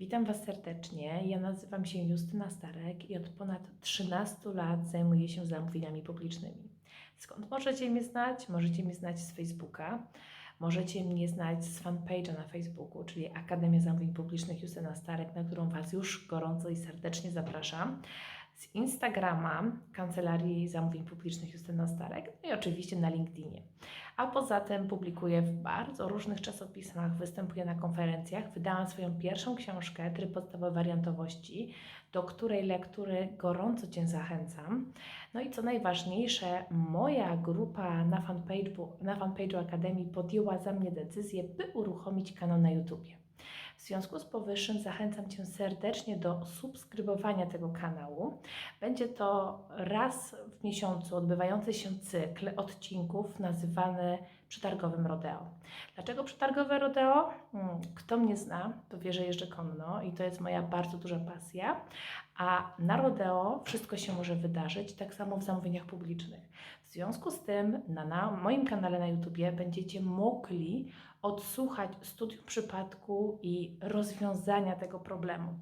Witam Was serdecznie. Ja nazywam się Justyna Starek i od ponad 13 lat zajmuję się zamówieniami publicznymi. Skąd możecie mnie znać? Możecie mnie znać z Facebooka. Możecie mnie znać z fanpage'a na Facebooku, czyli Akademia Zamówień Publicznych Justyna Starek, na którą Was już gorąco i serdecznie zapraszam. Z Instagrama Kancelarii Zamówień Publicznych Justyna Starek no i oczywiście na LinkedInie. A poza tym publikuję w bardzo różnych czasopismach, występuję na konferencjach. Wydałam swoją pierwszą książkę Tryb podstawowej wariantowości, do której lektury gorąco Cię zachęcam. No i co najważniejsze, moja grupa na fanpage'u, na fanpage'u Akademii podjęła za mnie decyzję, by uruchomić kanał na YouTubie. Związku z powyższym zachęcam Cię serdecznie do subskrybowania tego kanału. Będzie to raz w miesiącu odbywający się cykl odcinków nazywany przetargowym rodeo. Dlaczego przetargowe rodeo? Hmm, Kto mnie zna, to wie, że jeżdżę konno i to jest moja bardzo duża pasja. A na rodeo wszystko się może wydarzyć, tak samo w zamówieniach publicznych. W związku z tym na, na moim kanale na YouTubie będziecie mogli odsłuchać studium przypadku i rozwiązania tego problemu.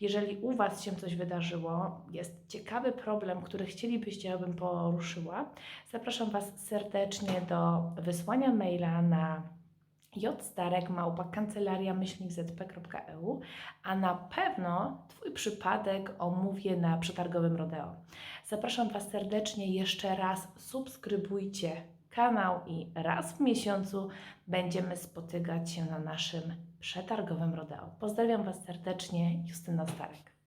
Jeżeli u Was się coś wydarzyło, jest ciekawy problem, który chcielibyście, abym poruszyła, zapraszam Was serdecznie do wysłania maila na jstarek.kancelaria-zp.eu, a na pewno przypadek omówię na przetargowym rodeo. Zapraszam Was serdecznie jeszcze raz, subskrybujcie kanał i raz w miesiącu będziemy spotykać się na naszym przetargowym rodeo. Pozdrawiam Was serdecznie, Justyna Starek.